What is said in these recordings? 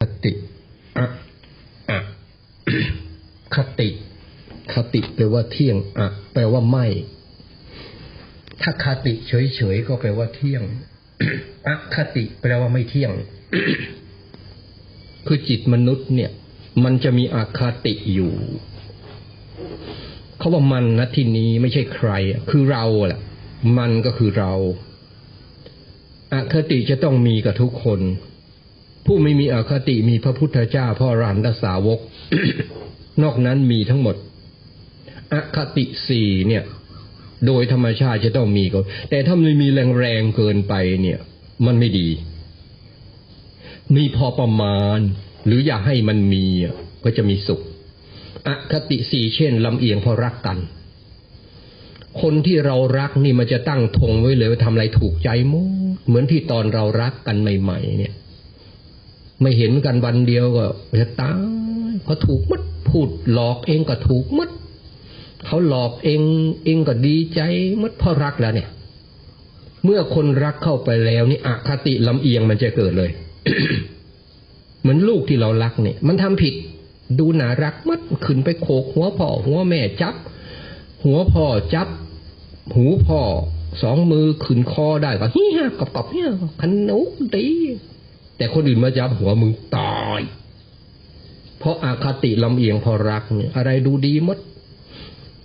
คติอะอะคติ คติแปลว่าเที่ยงอะแปลว่าไม่ ถ้าคติเฉยๆก็แปลว่าเที่ยงอะคติแปลว่าไม่เที่ยง คือจิตมนุษย์เนี่ย มันจะมีอาคติอยู่เขาว่ามันนะที่นี้ไม่ใช่ใครอะคือเราแหละมันก็คือเราอคติจะต้องมีกับทุกคน ผู้ไม่มีอคติมีพระพุทธเจ้าพ่อรันตสาวก นอกนั้นมีทั้งหมด อคติสี่เนี่ย โดยธรรมชาติจะต้องมีก็แต่ถ้ามันมีแรงๆเกินไปเนี่ย มันไม่ดี มีพอประมาณ หรืออยากให้มันมีก็จะมีสุข อคติสี่เช่นลำเอียงเพราะรักกัน คนที่เรารักนี่มันจะตั้งธงไว้เลยว่าทำอะไรถูกใจหมดเหมือนที่ตอนเรารักกันใหม่ ๆ เนี่ย ไม่เห็นกันวันเดียวก็จะตายเขาถูกมัดพูดหลอกเองก็ถูกมัดเขาหลอกเองเองก็ดีใจมัดเพราะรักแล้วเนี่ย เมื่อคนรักเข้าไปแล้วนี่อคติลำเอียงมันจะเกิดเลย เหมือนลูกที่เรารักเนี่ย มันทำผิด ดูน่ารักมัดขึ้นไปโขกหัวพ่อหัวแม่จับ หัวพ่อจับ หูพ่อสองมือขึ้นคอได้ก็เฮียกับกับเฮียขนุกดี แต่คนอื่นมาจับหัวมึงตาย เพราะอาคติลำเอียงพอรักเนี่ยอะไรดูดีมด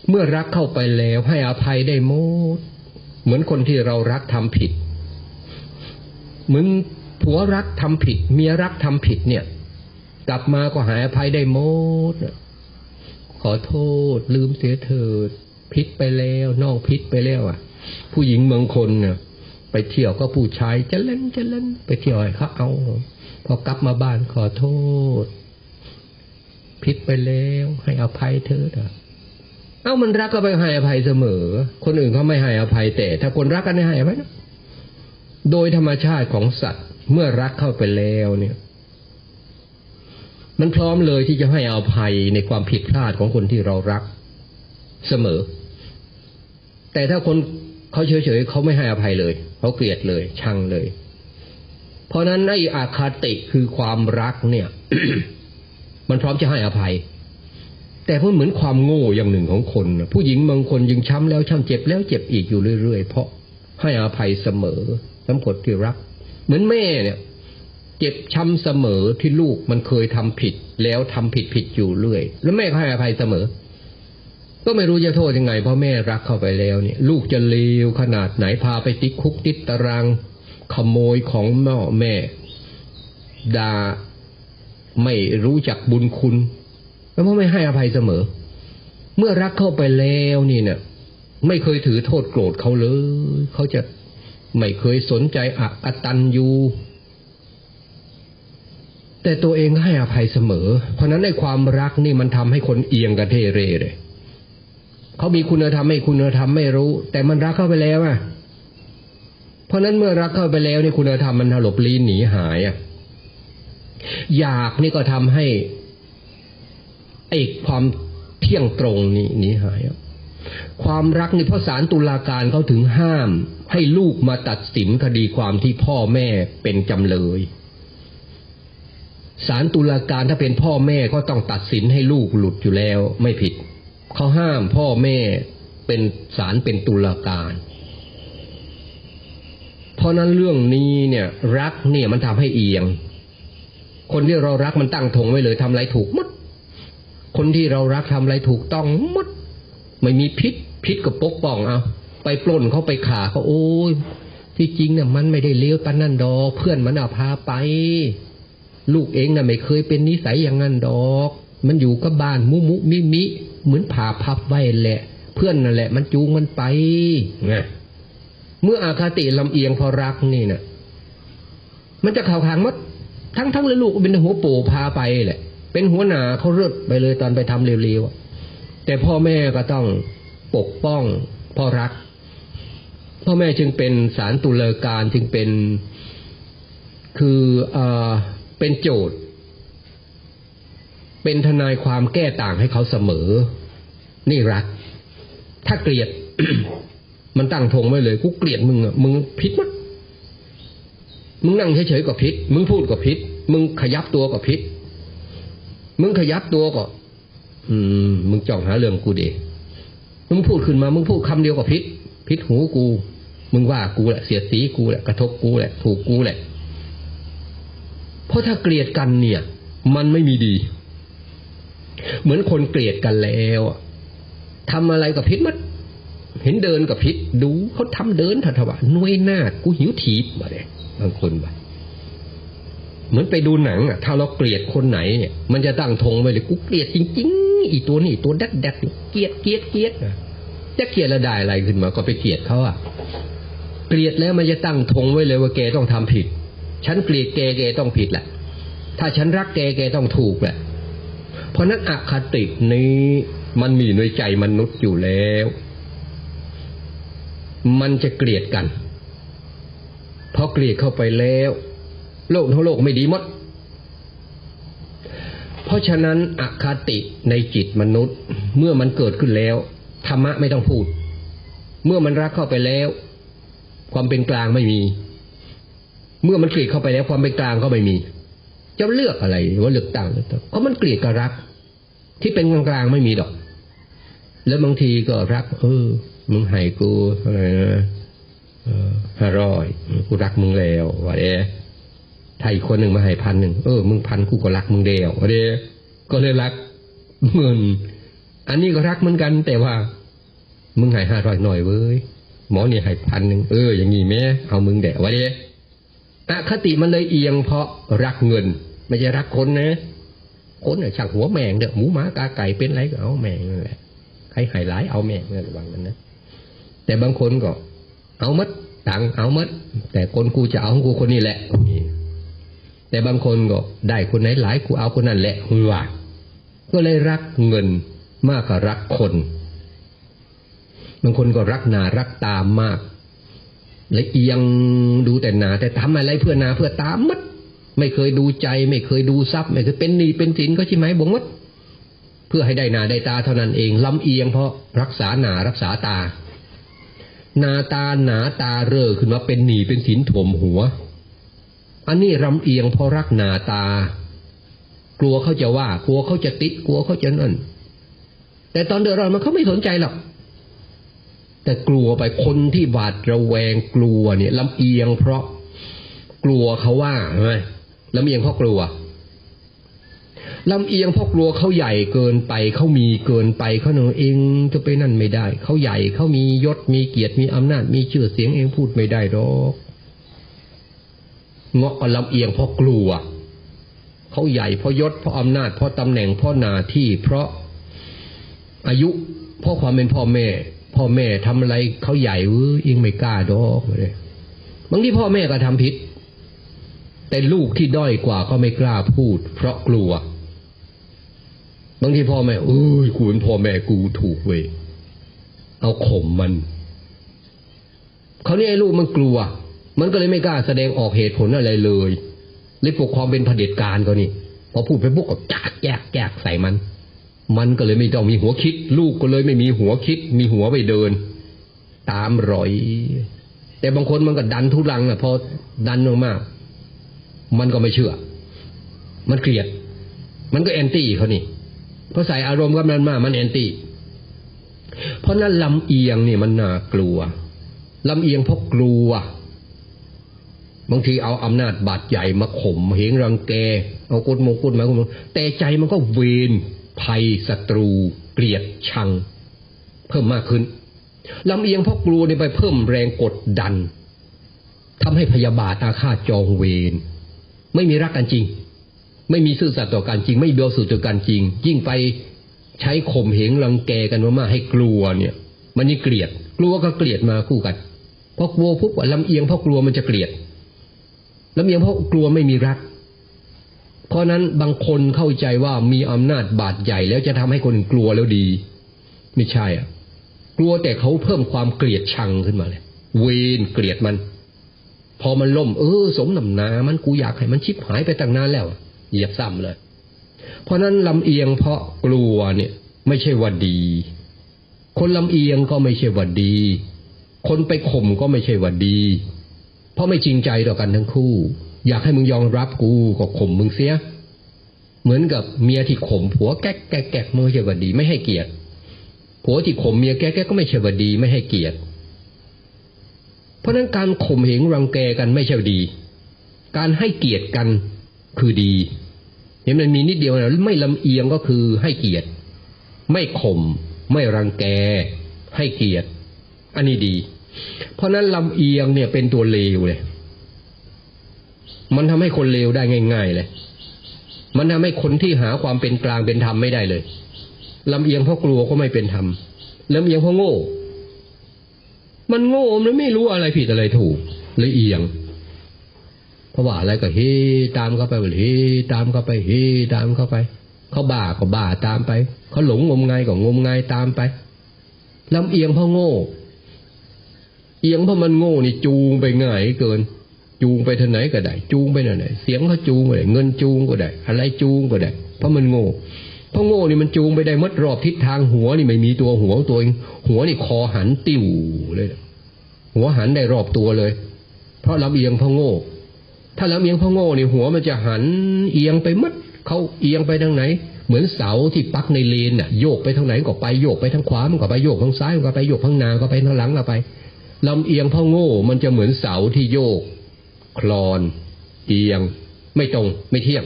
เมื่อรักเข้าไปแล้วให้อภัยได้หมด เหมือนคนที่เรารักทำผิด เหมือนผัวรักทำผิด เมียรักทำผิดเนี่ย กลับมาก็หายอภัยได้หมดขอโทษลืมเสียเถิดพิษไปแล้วนอกพิษไปแล้วอะ ผู้หญิงเมืองคนเนี่ย ไปเที่ยวก็ผู้ชายจะเล่นจะเล่น ไปเที่ยวให้เขาเอา พอกลับมาบ้านขอโทษพิษไปแล้วให้อภัยเธอเถอะเอ้ามันรักก็ไปให้อภัยเสมอ คนอื่นเขาไม่ให้อภัยแต่ ถ้าคนรักกันให้อภัยนะโดยธรรมชาติของสัตว์ เมื่อรักเข้าไปแล้วเนี่ย มันพร้อมเลยที่จะให้อภัยในความผิดพลาดของคนที่เรารักเสมอ แต่ถ้าคน เขาเฉยๆเขาไม่ให้อภัยเลยเขาเกลียดเลยชังเลย เพราะนั้นไอ้อาคาติคือความรักเนี่ย มันพร้อมจะให้อภัย แต่มันเหมือนความโง่อย่างหนึ่งของคน ผู้หญิงบางคนยังช้ำแล้วช้ำเจ็บแล้วเจ็บอีกอยู่เรื่อยๆ เพราะให้อภัยเสมอสำคนที่รัก เหมือนแม่เนี่ยเจ็บช้ำเสมอที่ลูกมันเคยทำผิด แล้วทำผิดผิดอยู่เรื่อย แล้วแม่ก็ให้อภัยเสมอ ก็ไม่รู้จะโทษยังไงเพราะแม่รักเข้าไปแล้วเนี่ย ลูกจะเลวขนาดไหนพาไปติดคุกติดตาราง ขโมยของแม่แม่ด่าไม่รู้จักบุญคุณ แล้วพ่อไม่ให้อภัยเสมอ เมื่อรักเข้าไปแล้วนี่เนี่ยไม่เคยถือโทษโกรธเขาเลย เขาจะไม่เคยสนใจอักอตันยูแต่ตัวเองให้อภัยเสมอ เพราะนั้นในความรักนี่มันทำให้คนเอียงกระเทเรเลย เขามีคุณธรรมไม่คุณธรรมไม่รู้ แต่มันรักเข้าไปแล้วอะ เพราะนั้นเมื่อรักเข้าไปแล้วนี่คุณธรรมมันถลบลีนหนีหายอะอยากนี่ก็ทำให้ไอ้ความเที่ยงตรงนี่หนีหายอะความรักนี่เพราะศาลตุลาการเขาถึงห้าม ให้ลูกมาตัดสินคดีความที่พ่อแม่เป็นจำเลยศาลตุลาการถ้าเป็นพ่อแม่ก็ต้องตัดสินให้ลูกหลุดอยู่แล้วไม่ผิด เขาห้ามพ่อแม่เป็นศาลเป็นตุลาการ เพราะนั้นเรื่องนี้เนี่ยรักเนี่ยมันทำให้เอียง คนที่เรารักมันตั้งธงไว้เลยทำอะไรถูกหมดคนที่เรารักทำอะไรถูกต้องหมดไม่มีพิษพิษก็ปกป้องเอาไปปล้นเขาไปขาเขาโอ้ยที่จริงเนี่ยมันไม่ได้เลวปานนั่นดอก เพื่อนมันเอาพาไป ลูกเองน่ะไม่เคยเป็นนิสัยอย่างนั้นดอก มันอยู่กับบ้านมุมุมิมิ เหมือนผ่าพับไว้แหละ เพื่อนนั่นแหละ มันจูงมันไปไงเมื่ออาคติลำเอียงพอรักนี่น่ะมันจะเข่าขางมัดทั้งทั้งเลยลูกเป็นหัวโปพาไปแหละ เป็นหัวหนาเขาเลือดไปเลยตอนไปทำเร็วๆแต่พ่อแม่ก็ต้องปกป้องพ่อรัก พ่อแม่จึงเป็นสารตุลาการจึงเป็นคือเอ่อเป็นโจทย์ เป็นทนายความแก้ต่างให้เขาเสมอ นี่รัก ถ้าเกลียด มันตั้งธงไว้เลย กูเกลียดมึงอะมึงผิดมั้มึงนั่งเฉยๆก็ผิดมึงพูดก็ผิดมึงขยับตัวก็ผิดมึงขยับตัวก็ อืม มึงจ้องหาเรื่องกูเดมึงพูดขึ้นมา มึงพูดคำเดียวก็ผิดผิดหูกู มึงว่ากูแหละ เสียดสีกูแหละ กระทบกูแหละ ถูกกูแหละ เพราะถ้าเกลียดกันเนี่ย มันไม่มีดี เหมือนคนเกลียดกันแล้วทำอะไรกับพิษมัดเห็นเดินกับพิษดูเขาทำเดินถัทว่าหน่วยหน้ากูหิวถีบมาเลยบางคนไปเหมือนไปดูหนังอะ ถ้าเราเกลียดคนไหนเนี่ยมันจะตั้งธงไว้เลยกูเกลียดจริง ๆ อีตัวนี้ตัวดัดดัดเกลียดเกลียดเกลียดจะเกลียดแล้วได้อะไรขึ้นมา ก็ไปเกลียดเขาอะเกลียดแล้วมันจะตั้งธงไว้เลยว่าแกต้องทำผิด ฉันเกลียดแกแกต้องผิดแหละ ถ้าฉันรักแกแกต้องถูกแหละ เพราะนั้นอคตินี้มันมีในใจมนุษย์อยู่แล้ว มันจะเกลียดกันพอเกลียดเข้าไปแล้ว โลกทั้งโลกไม่ดีหมด เพราะฉะนั้นอคติในจิตมนุษย์เมื่อมันเกิดขึ้นแล้วธรรมะไม่ต้องพูด เมื่อมันรักเข้าไปแล้ว ความเป็นกลางไม่มี เมื่อมันเกลียดเข้าไปแล้วความเป็นกลางก็ไม่มี จะเลือกอะไรว่าเลือกต่างเลือต่างก็มันเกลียดกับรัก ที่เป็นกลางๆไม่มีดอก แล้วบางทีก็รัก เออ มึงให้กูอะไรนะห้าร้อยกูรักมึงแล้วว่าเด้ถ้าอีกคนหนึ่งมาให้พันหนึ่งเออ มึงพันกูก็รักมึงเดียวว่าเด้ก็เลยรักเงิน อันนี้ก็รักเหมือนกัน แต่ว่า มึงให้ห้าร้อยหน่อยเว้ยหมอเนี่ยให้พันหนึ่งเอออย่างงี้แม่เอามึงแดะว่าเด้อคติมันเลยเอียงเพราะรักเงิน ไม่ใช่รักคนนะคนเนี่ยช่างหัวแมงเด้อหมูหมากาไก่เป็นไรก็เอาแมงนั่นแหละใครหายหลายเอาแมงนั่นระวังมันนะแต่บางคนก็ เอามัดตังเอามัดแต่คนกูจะเอาของกูคนนี้แหละแต่บางคนก็ได้คนไหนหลายกูเอาคนนั้นแหละหือว่าก็เลยรักเงินมากกว่ารักคน บางคนก็รักหนารักตามมากเลยเอียงดูแต่หนาแต่ทำอะไรเพื่อหนาเพื่อตามมัด ไม่เคยดูใจ ไม่เคยดูทรัพย์ ไม่เคยเป็นหนี้เป็นสินก็ใช่ไหมบงมัดเพื่อให้ได้หนาได้ตาเท่านั้นเองลำเอียงเพราะรักษาหนารักษาตาหนาตาหนาตาเร่อขึ้นมาเป็นหนีเป็นสินถ่วมหัว อันนี้ลำเอียงเพราะรักหนาตา กลัวเขาจะว่า กลัวเขาจะติด กลัวเขาจะนั่น แต่ตอนเดือดร้อนมันเขาไม่สนใจหรอกแต่กลัวไปคนที่บาดระแวงกลัวเนี่ยลำเอียงเพราะกลัวเขาว่าใช่ไหม ลำเอียงเพราะกลัวลำเอียงเพราะกลัวเขาใหญ่เกินไปเขามีเกินไปเขาหนูเองจะไปนั่นไม่ได้เขาใหญ่เขามียศมีเกียรติมีอำนาจมีชื่อเสียงเองพูดไม่ได้หรอกเงาะก็ลำเอียงเพราะกลัวเขาใหญ่เพราะยศเพราะอำนาจเพราะตำแหน่งเพราะหน้าที่ เพราะอายุเพราะความเป็นพ่อแม่ พ่อแม่ทำอะไรเขาใหญ่เว้ยเองไม่กล้าดอกเลยบางทีพ่อแม่ก็ทำผิด แต่ลูกที่ด้อยกว่าก็ไม่กล้าพูด เพราะกลัว บางทีพ่อแม่เอ้ยกูเป็นพ่อแม่กูถูกเว้ยเอาข่มมันเขาเนี่ยไอ้ลูกมันกลัว มันก็เลยไม่กล้าแสดงออกเหตุผลอะไรเลยเลยปกความเป็นเผด็จการก็นี่พอพูดไปปุ๊บก็จักแยกแยกใส่มัน มันก็เลยไม่ต้องมีหัวคิด ลูกก็เลยไม่มีหัวคิด มีหัวไปเดิน ตามรอย แต่บางคนมันก็ดันทุรังอะพอดันมากๆ มันก็ไม่เชื่อ มันเกลียด มันก็แอนตี้เขานี่เพราะใส่อารมณ์กับมันมากมันแอนตี้ เพราะนั้นลำเอียงเนี่ยมันน่ากลัวลำเอียงเพราะกลัว บางทีเอาอำนาจบาดใหญ่มาข่มเหงรังแก เอากดโมกุดหมายกดแต่ใจมันก็เวรภัยศัตรู เกลียดชัง เพิ่มมากขึ้นลำเอียงเพราะกลัวเนี่ยไปเพิ่มแรงกดดันทำให้พยาบาทอาฆาตจองเวร ไม่มีรักกันจริง ไม่มีซื่อสัตย์ต่อกันจริง ไม่เบียวสื่ต่อกันจริง ยิ่งไปใช้ข่มเหงรังแกกันมากๆให้กลัวเนี่ย มันยิ่งเกลียด กลัวก็เกลียดมาคู่กันเพราะกลัวปุ๊บลำเอียงเพราะกลัวมันจะเกลียดลำเอียงเพราะกลัวไม่มีรัก เพราะนั้นบางคนเข้าใจว่ามีอำนาจบาดใหญ่แล้วจะทำให้คนอื่นกลัวแล้วดี ไม่ใช่อะ กลัวแต่เขาเพิ่มความเกลียดชังขึ้นมาเลยเวนเกลียดมัน พอมันล่ม เออ สมนำนา มันกูอยากให้มันชิบหายไปตั้งนานแล้ว เหยียบซ้ำเลย เพราะนั้นลำเอียงเพราะกลัวเนี่ย ไม่ใช่ว่าดี คนลำเอียงก็ไม่ใช่ว่าดี คนไปข่มก็ไม่ใช่ว่าดี เพราะไม่จริงใจต่อกันทั้งคู่ อยากให้มึงยอมรับกูก็ข่มมึงเสีย เหมือนกับเมียที่ข่มผัวแก๊กแก๊กแก๊กไม่ใช่ว่าดี ไม่ให้เกียรติผัวที่ข่มเมียแก๊กแก๊กก็ไม่ใช่ว่าดี ไม่ให้เกียรติ เพราะนั้นการข่มเหงรังแกกันไม่ใช่ดี การให้เกียรติกันคือดีเห็นมันมีนิดเดียวนะไม่ลำเอียงก็คือให้เกียรติ ไม่ข่มไม่รังแก ให้เกียรติ อันนี้ดี เพราะนั้นลำเอียงเนี่ยเป็นตัวเลวเลย มันทำให้คนเลวได้ง่าย ๆ เลย มันทำให้คนที่หาความเป็นกลางเป็นธรรมไม่ได้เลยลำเอียงเพราะกลัวก็ไม่เป็นธรรมลำเอียงเพราะโง่ มันโง่มันไม่รู้อะไรผิดอะไรถูกเลยเอียงเพราะว่าอะไรก็เฮตามเข้าไปเฮตามเข้าไปเฮตามเข้าไป เขาบ้าก็บ้าตามไป เขาหลงงมงายก็งมงายตามไปลำเอียงเพราะโง่ เอียงเพราะมันโง่นี่จูงไปง่ายเกิน จูงไปทางไหนก็ได้ จูงไปไหนไหนเสียงเขาจูงก็ได้เงินจูงก็ได้ อะไรจูงก็ได้ เพราะมันโง่ พราะโง่นี่มันจูงไปได้มัดรอบทิศทางหัวนี่ไม่มีตัวหัวตัวเองหัวนี่คอหันติ้วเลย หัวหันได้รอบตัวเลย เพราะลำเอียงเพราะโง่ ถ้าลำเอียงเพราะโง่นี่หัวมันจะหันเอียงไปมัดเขาเอียงไปทางไหน เหมือนเสาที่ปักในเลนน่ะโยกไปทางไหนก็ไปโยกไปทางขวามันก็ไปโยกทางซ้ายมันก็ไปโยกทางหน้าก็ไปทางหลังก็ไปลำเอียงเพราะโง่ มันจะเหมือนเสาที่โยก คลอน เอียง ไม่ตรงไม่เที่ยง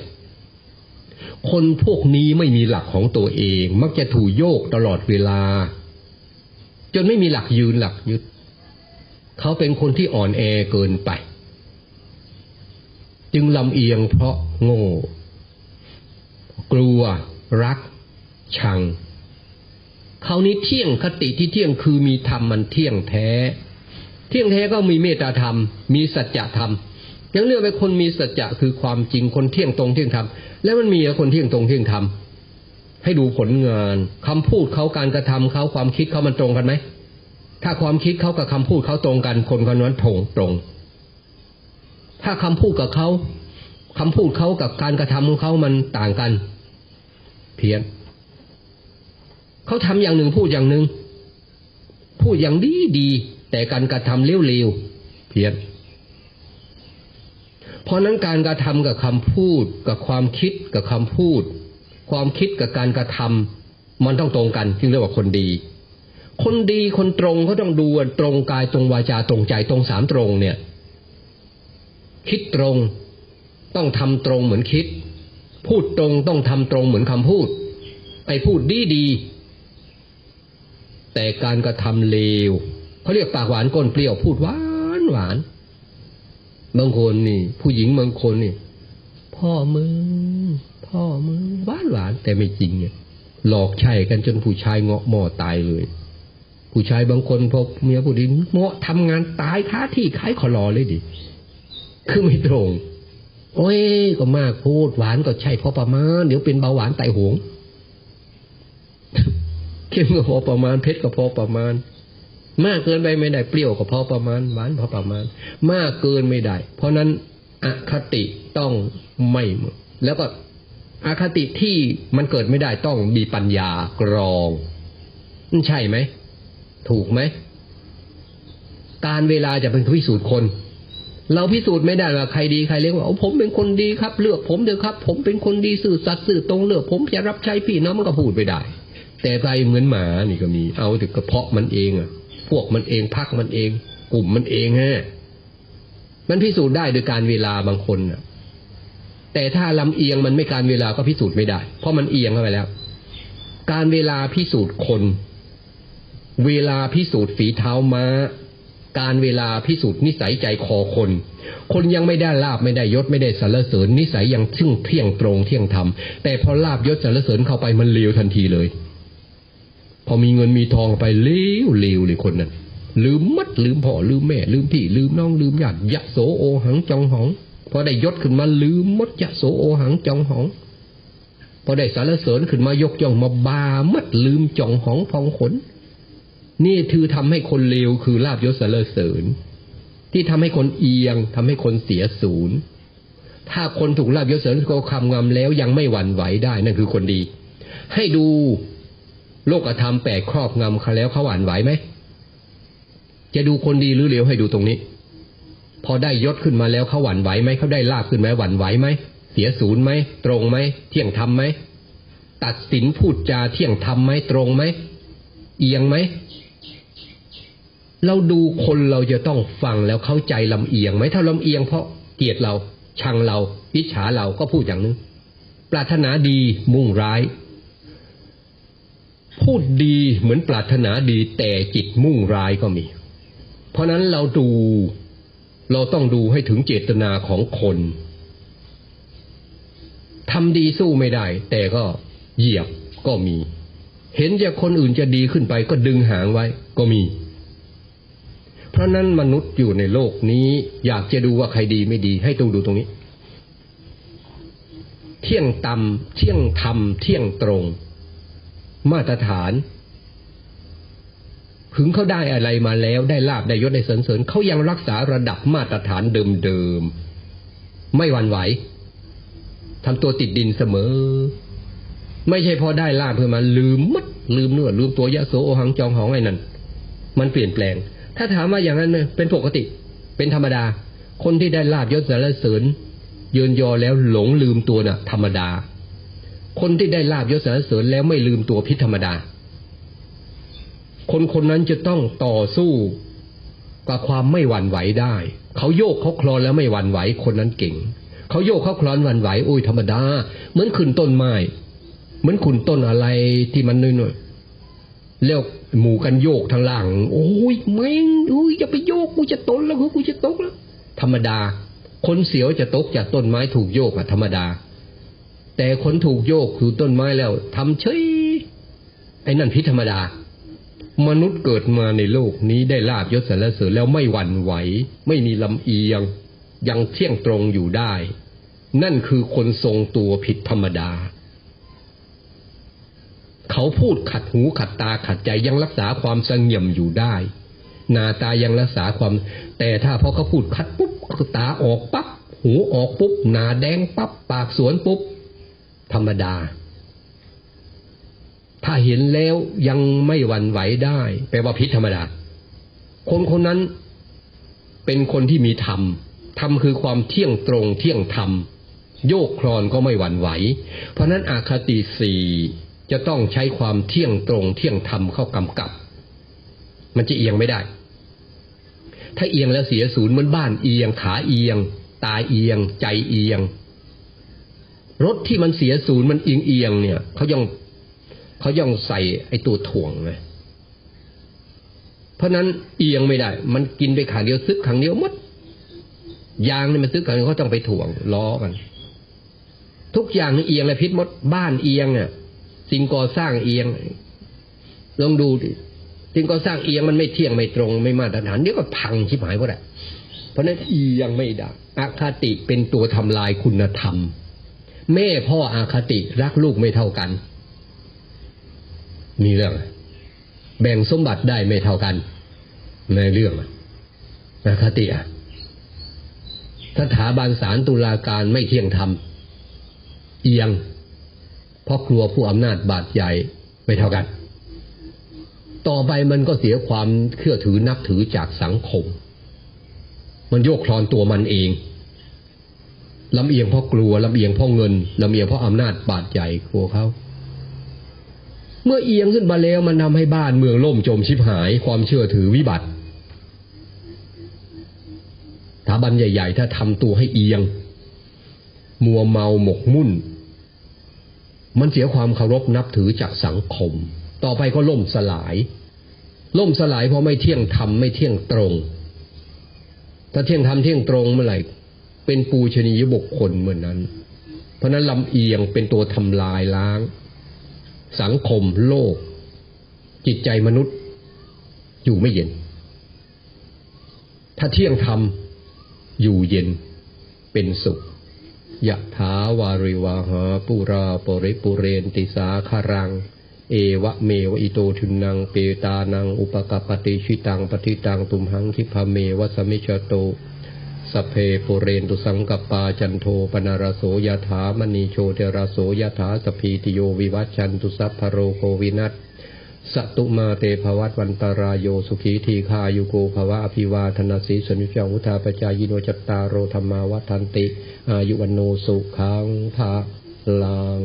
คนพวกนี้ไม่มีหลักของตัวเอง มักจะถูโยกตลอดเวลา จนไม่มีหลักยืนหลักยึด เขาเป็นคนที่อ่อนแอเกินไป จึงลำเอียงเพราะโง่ กลัว รัก ชัง เขานี้เที่ยงคติที่เที่ยงคือมีธรรมมันเที่ยงแท้ เที่ยงแท้ก็มีเมตตาธรรม มีสัจธรรม ยังเลือกไปคนมีสัจจะคือความจริงคนเที่ยงตรงเที่ยงธรรมแล้วมันมีคนเที่ยงตรงเที่ยงธรรมให้ดูผลงานคำพูดเขาการกระทำเขาความคิดเขามันตรงกันไหมถ้าความคิดเขากับคำพูดเขาตรงกัน คนคนนั้นตรงตรง ถ้าคำพูดกับเขาคำพูดเขากับการกระทำของเขามันต่างกัน เพี้ยนเขาทำอย่างหนึ่งพูดอย่างหนึ่งพูดอย่างดีดีแต่การกระทำเร็วๆเพี้ยน เพราะนั้นการกระทำกับคำพูด กับความคิดกับคำพูด ความคิดกับการกระทำมันต้องตรงกันจึงเรียกว่าคนดี คนดีคนตรงเขาต้องดูตรงกายตรงวาจาตรงใจตรงสามตรงเนี่ย คิดตรงต้องทำตรงเหมือนคิด พูดตรงต้องทำตรงเหมือนคำพูดไอ้พูดดีดีแต่การกระทำเลวเขาเรียกปากหวานก้นเปรี้ยวพูดหวานหวาน บางคนนี่ ผู้หญิงบางคนนี่ พ่อมึงพ่อมึงหวานหวานแต่ไม่จริงเนี่ยหลอกใช่กันจนผู้ชายเงาะหม้อตายเลย ผู้ชายบางคนพอเมียผู้ดีเงาะทำงานตายค้าที่ขายขอรอเลยดิคือไม่ตรง โอ้ยก็มากพูดหวานก็ใช่พอประมาณเดี๋ยวเป็นเบาหวานไตหงเข้มก็พอประมาณเผ็ดก็พอประมาณ มากเกินไปไม่ได้เปรี้ยวก็พอประมาณหวานพอประมาณ มากเกินไม่ได้ เพราะนั้นอคติต้องไม่หมดแล้วก็อคติที่มันเกิดไม่ได้ต้องมีปัญญากรองนั่ใช่ไหม ถูกไหม การเวลาจะเป็นพิสูจน์คน เราพิสูจน์ไม่ได้ว่าใครดีใครเลี้ยงว่าโอ้ผมเป็นคนดีครับ เลือกผมเถอะครับ ผมเป็นคนดีสื่อสัตย์สื่อตรงเลือก ผมจะรับใช้พี่น้องมันก็พูดไปได้ แต่ใจเหมือนหมานี่ก็มี เอาถึงกระเพาะมันเองอะ พวกมันเองพักมันเอง กลุ่มมันเองฮะมันพิสูจน์ได้โดยการเวลาบางคนอะแต่ถ้าลำเอียงมันไม่การเวลาก็พิสูจน์ไม่ได้ เพราะมันเอียงเข้าไปแล้ว การเวลาพิสูจน์คน เวลาพิสูจน์ฝีเท้าม้า การเวลาพิสูจน์นิสัยใจคอคน คนยังไม่ได้ลาบไม่ได้ยศไม่ได้สรรเสริญนิสัยยังซึ่งเที่ยงตรงเที่ยงธรรมแต่พอลาบยศสรรเสริญเข้าไปมันเลวทันทีเลย พอมีเงินมีทองไปเลวเลวเลยคนนั้นลืมมัดลืมพ่อลืมแม่ ลืมพี่ ลืมน้องลืมญาติยะโสโอหังจองหองพอได้ยศขึ้นมาลืมมดยะโสโอหังจองหองพอได้สรรเสริญขึ้นมายกย่องมาบามัดลืมจองหองพองขน นี่คือทำให้คนเลวคือลาบยศสรรเสริญ ที่ทำให้คนเอียงทำให้คนเสียศูนย์ถ้าคนถูกลาบยศสรรเสริญก็คำงำแล้วยังไม่หวั่นไหวได้นั่นคือคนดี ให้ดู โลกธรรมแปดครอบงำเขาแล้วเขาหวั่นไหวไหม จะดูคนดีหรือเลวให้ดูตรงนี้ พอได้ยศขึ้นมาแล้วเขาหวั่นไหวไหมเขาได้ลาบขึ้นไหมหวั่นไหวไหมเสียศูนย์ไหมตรงไหมเที่ยงธรรมไหมตัดสินพูดจาเที่ยงธรรมไหมตรงไหมเอียงไหมเราดูคนเราจะต้องฟังแล้วเข้าใจลำเอียงไหมถ้าลำเอียงเพราะเกลียดเราชังเราวิฉาเราก็พูดอย่างนึง ปรารถนาดีมุ่งร้าย พูดดีเหมือนปรารถนาดีแต่จิตมุ่งร้ายก็มี เพราะนั้นเราดูเราต้องดูให้ถึงเจตนาของคนทำดีสู้ไม่ได้ แต่ก็เหยียบก็มี เห็นจะคนอื่นจะดีขึ้นไปก็ดึงหางไว้ก็มี เพราะนั้นมนุษย์อยู่ในโลกนี้ อยากจะดูว่าใครดีไม่ดี ให้ต้องดูตรงนี้ เที่ยงตำเที่ยงธรรมเที่ยงตรง มาตรฐานถึงเขาได้อะไรมาแล้วได้ลาบได้ยศได้เสริญเสริญเขายังรักษาระดับมาตรฐานเดิมๆไม่หวั่นไหวทำตัวติดดินเสมอ ไม่ใช่พอได้ลาบเพื่อมาลืมมัดลืมเนื้อลืมตัวยะโสโอหังจองหองไอ้นั่นมันเปลี่ยนแปลง ถ้าถามว่าอย่างนั้นเนี่ยเป็นปกติ เป็นธรรมดา คนที่ได้ลาบยศสรรเสริญเยินยอแล้วหลงลืมตัวน่ะ ธรรมดา คนที่ได้ลาบยศสรรเสริญแล้วไม่ลืมตัวพิธรรมดา คนคนนั้นจะต้องต่อสู้กับความไม่หวั่นไหวได้ เขาโยกเขาคลอนแล้วไม่หวั่นไหวคนนั้นเก่ง เขาโยกเขาคลอนหวั่นไหวโอ้ยธรรมดา เหมือนขึ้นต้นไม้เหมือนขุนต้นอะไรที่มันน้อยๆแล้วหมู่กันโยกทางล่าง โอ้ยแม่งโอ้ยอย่าไปโยกกูจะตนแล้วกูจะตกแล้ว ธรรมดา คนเสียวจะตกจากต้นไม้ถูกโยกอะธรรมดา แต่คนถูกโยกคือต้นไม้แล้วทำเฉยไอ้นั่นพิษธรรมดา มนุษย์เกิดมาในโลกนี้ได้ลาบยศสรรเสริญแล้วไม่หวั่นไหว ไม่มีลำเอียง ยังเที่ยงตรงอยู่ได้ นั่นคือคนทรงตัวผิดธรรมดา เขาพูดขัดหูขัดตาขัดใจยังรักษาความสงบอยู่ได้หน้าตายังรักษาความ แต่ถ้าพอเขาพูดขัดปุ๊บตาออกปั๊บหูออกปุ๊บหน้าแดงปั๊บปากสวนปุ๊บ ธรรมดา ถ้าเห็นแล้วยังไม่หวั่นไหวได้ แปลว่าพิษธรรมดา คนคนนั้นเป็นคนที่มีธรรม ธรรมคือความเที่ยงตรงเที่ยงธรรม โยกคลอนก็ไม่หวั่นไหว เพราะนั้นอาคติสี่จะต้องใช้ความเที่ยงตรงเที่ยงธรรมเข้ากำกับ มันจะเอียงไม่ได้ ถ้าเอียงแล้วเสียศูนย์เหมือนบ้านเอียง ขาเอียง ตาเอียง ใจเอียง รถที่มันเสียศูนย์มันเอียงเอียงเนี่ยเขายังเขายังใส่ไอ้ตัวถ่วงเลยเพราะนั้นเอียงไม่ได้ มันกินไปขางเดียวซึกขางเดียวมดยางนี่มันซึกขางเดียวเขาต้องไปถ่วงล้อกัน ทุกอย่างนี่เอียงและพิษมดบ้านเอียงอะสิ่งก่อสร้างเอียงลองดูดิสิ่งก่อสร้างเอียงมันไม่เที่ยงไม่ตรงไม่มาตรฐานเดี๋ยวก็พังชิบหายหมดอะเพราะนั้นเอียงไม่ได้อคติเป็นตัวทำลายคุณธรรม แม่พ่ออาคติรักลูกไม่เท่ากัน มีเรื่อง แบ่งสมบัติได้ไม่เท่ากัน ในเรื่องอาคติสถาบันศาลตุลาการไม่เที่ยงธรรม เอียง เพราะกลัวผู้อำนาจบาดใหญ่ไม่เท่ากัน ต่อไปมันก็เสียความเชื่อถือนับถือจากสังคม มันโยกคลอนตัวมันเอง ลำเอียงเพราะกลัวลำเอียงเพราะเงินลำเอียงเพราะอำนาจบาดใหญ่กลัวเขาเมื่อเอียงขึ้นมาแล้วมันทำให้บ้านเมืองล่มจมชิบหาย ความเชื่อถือวิบัติสถาบันใหญ่ ๆ ถ้าทำตัวให้เอียง มัวเมาหมกมุ่น มันเสียความเคารพนับถือจากสังคม ต่อไปก็ล่มสลาย ล่มสลายเพราะไม่เที่ยงธรรมไม่เที่ยงตรง ถ้าเที่ยงธรรมเที่ยงตรงเมื่อไหร่ เป็นปูชนียบุคคลเหมือนนั้น เพราะนั้นลำเอียงเป็นตัวทำลายล้าง สังคมโลก จิตใจมนุษย์ อยู่ไม่เย็น ถ้าเที่ยงธรรมอยู่เย็นเป็นสุขยะถาวาริวาหาปุราปริปุเรนติสาคารัง เอวะเมวอิโตทุนังเปตานัง อุปกปปติชิตังปฏิตังตุมหังคิพะเมวะสมิชโต สเพปุเรนตุสังกปาจันโทปนารโสยถามณีโชเทราโสยถาสพีติโยวิวัชชันตุสัพพโรโควินัสสตุมาเตภวัตวันตารายโยสุขีทีคายุโกภวะอภิวาธนาสีสนิจังวุทาปจายโนจัตตาโรธรรมาวัฏันติ อายุวันโนสุขังภาลัง